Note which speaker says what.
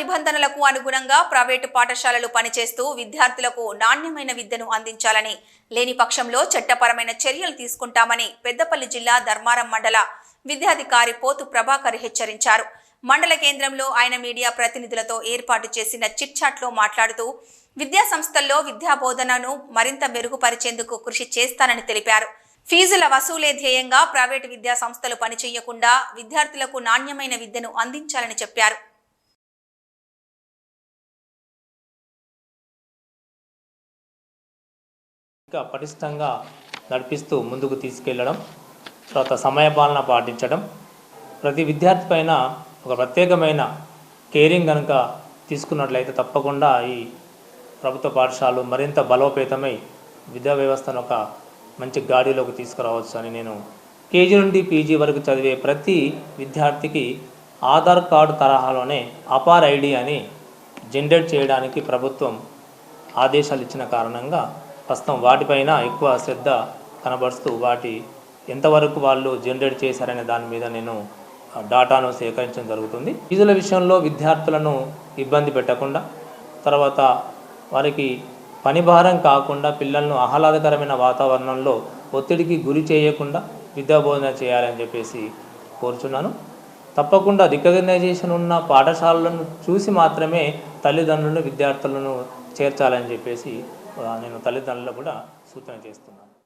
Speaker 1: నిబంధనలకు అనుగుణంగా ప్రైవేటు పాఠశాలలు పనిచేస్తూ విద్యార్థులకు నాణ్యమైన విద్యను అందించాలని లేని పక్షంలో చట్టపరమైన చర్యలు తీసుకుంటామని పెద్దపల్లి జిల్లా ధర్మారం మండల విద్యాధికారి పోతు ప్రభాకర్ హెచ్చరించారు. మండల కేంద్రంలో ఆయన మీడియా ప్రతినిధులతో ఏర్పాటు చేసిన చిట్చాట్లో మాట్లాడుతూ విద్యా సంస్థల్లో విద్యా బోధనను మరింత మెరుగుపరిచేందుకు కృషి చేస్తానని తెలిపారు. ఫీజుల వసూలే ధ్యేయంగా ప్రైవేటు విద్యా సంస్థలు పనిచేయకుండా విద్యార్థులకు నాణ్యమైన విద్యను అందించాలని చెప్పారు.
Speaker 2: ఇంకా పటిష్టంగా నడిపిస్తూ ముందుకు తీసుకెళ్ళడం తర్వాత సమయపాలన పాటించడం ప్రతి విద్యార్థి పైన ఒక ప్రత్యేకమైన కేరింగ్ కనుక తీసుకున్నట్లయితే తప్పకుండా ఈ ప్రభుత్వ పాఠశాలలు మరింత బలోపేతమై విద్యా వ్యవస్థను ఒక మంచి గాడిలోకి తీసుకురావచ్చు అని నేను కేజీ నుండి పీజీ వరకు చదివే ప్రతి విద్యార్థికి ఆధార్ కార్డు తరహాలోనే అపార్ ఐడి అని జనరేట్ చేయడానికి ప్రభుత్వం ఆదేశాలు ఇచ్చిన కారణంగా ప్రస్తుతం వాటిపైన ఎక్కువ శ్రద్ధ కనబరుస్తూ వాటి ఎంతవరకు వాళ్ళు జనరేట్ చేశారనే దాని మీద నేను డాటాను సేకరించడం జరుగుతుంది. ఫీజుల విషయంలో విద్యార్థులను ఇబ్బంది పెట్టకుండా తర్వాత వారికి పని భారం కాకుండా పిల్లలను ఆహ్లాదకరమైన వాతావరణంలో ఒత్తిడికి గురి చేయకుండా విద్యాబోధన చేయాలని చెప్పేసి కోరుచున్నాను. తప్పకుండా రికగ్నైజేషన్ ఉన్న పాఠశాలలను చూసి మాత్రమే తల్లిదండ్రులను విద్యార్థులను చేర్చాలని చెప్పేసి నేను తల్లిదండ్రులకు కూడా సూచన చేస్తున్నాను.